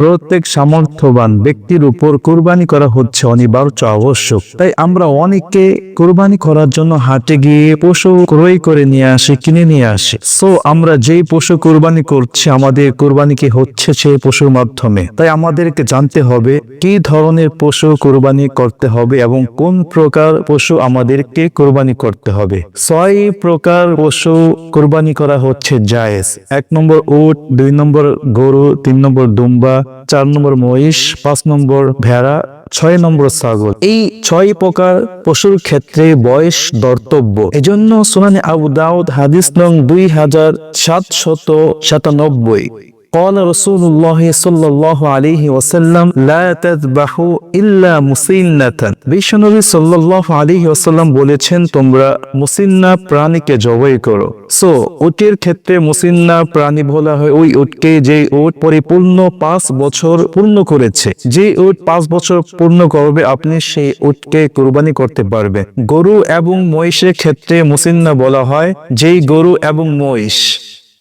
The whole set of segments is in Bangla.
প্রত্যেক সামর্থ্যবান ব্যক্তির উপর কোরবানি করা হচ্ছে অনিবার্য আবশ্যক। তাই আমরা অনেকে কোরবানি করার জন্য হাটে গিয়ে পশু ক্রয় করে নিয়ে আসি, কিনে নিয়ে আসি। সো আমরা যেই পশু কোরবানি করছি, আমাদের কোরবানি কি হচ্ছে সেই পশুর মাধ্যমে? তাই আমাদেরকে জানতে হবে কি ধরনের পশু কোরবানি করতে হবে এবং কোন প্রকার পশু আমাদেরকে কোরবানি করতে হবে। ছয় প্রকার পশু কোরবানি করা হচ্ছে জায়েজ। এক নম্বর উট, দুই নম্বর গরু, তিন নম্বর দুম্বা চার নম্বর মহিষ, পাঁচ নম্বর ভেড়া, ছয় নম্বর ছাগল। এই ছয় প্রকার পশুর ক্ষেত্রে বয়স দর্তব্য এজন্য সোনানি আবু দাউদ হাদিস নং দুই হাজার সাতশত সাতানব্বই। قال رسول الله صلى الله عليه وسلم لا تذبحوا إلا مسنة বিশ্বনবী সাল্লাল্লাহু আলাইহি ওয়াসাল্লাম বলেছেন তোমরা মুসিন্না প্রাণীকে জবাই করো সো উটের ক্ষেত্রে মুসিন্না প্রাণী বলা হয় ওই উটকে যে উট পরিপূর্ণ পাঁচ বছর পূর্ণ করেছে যে উট পাঁচ বছর পূর্ণ করবে আপনি সেই উটকে কুরবানি করতে পারবেন গরু এবং মহিষের ক্ষেত্রে মুসিন্না বলা হয় যেই গরু এবং মহিষ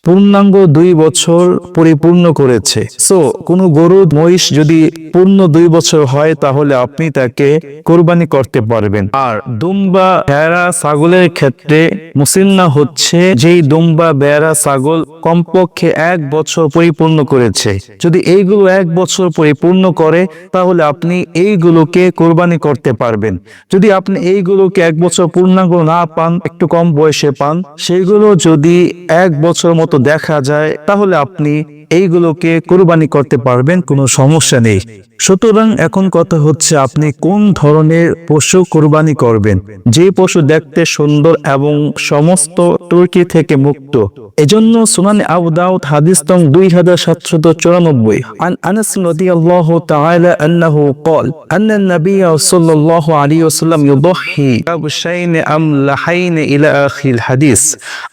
পূর্ণাঙ্গ দুই বছর পরিপূর্ণ করেছে। সো কোনো গরু মহিষ যদি পূর্ণ দুই বছর হয়, তাহলে আপনি তাকে কোরবানি করতে পারবেন। আর দুম্বা, ভেড়া, ছাগলের ক্ষেত্রে মুসিন্না হচ্ছে যেই দুম্বা বেড়া ছাগল কমপক্ষে এক বছর পরিপূর্ণ করেছে। যদি এইগুলো এক বছর পরিপূর্ণ করে, তাহলে আপনি এইগুলোকে কোরবানি করতে পারবেন। যদি আপনি এইগুলোকে এক বছর পূর্ণাঙ্গ না পান, একটু কম বয়সে পান, সেইগুলো যদি এক বছর মতো দেখা যায় তাহলে আপনি এইগুলোকে কোরবানি করতে পারবেন কোনো সমস্যা নেই সুতরাং এখন কথা হচ্ছে আপনি কোন ধরনের পশু কোরবানি করবেন যে পশু দেখতে সুন্দর এবং সমস্ত তুর্কি থেকে মুক্ত এজন্য সুনানি আবু দাউদ হাদিস তং দুই হাজার সাতশত চুরানব্বই عن أنس رضي الله تعالى أنه قال أن النبي صلى الله عليه وسلم يضحي كبشين أملحين إلى آخر الحديث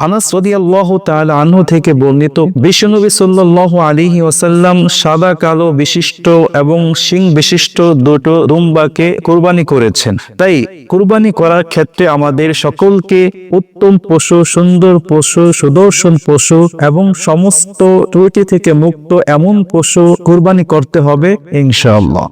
আনাস রাদিয়াল্লাহু তাআলা আনহু থেকে বর্ণিত বিশ্বনবী সাল্লাল্লাহু আলাইহি ওসাল্লাম সাদা, কালো, বিশিষ্ট এবং শিং বিশিষ্ট দুটো রুম্বাকে কুরবানি করেছেন। তাই কুরবানি করার ক্ষেত্রে আমাদের সকলকে উত্তম পশু, সুন্দর পশু, সুদর্শন পশু এবং সমস্ত ত্রুটি থেকে মুক্ত এমন পশু কুরবানি করতে হবে, ইনশাআল্লাহ।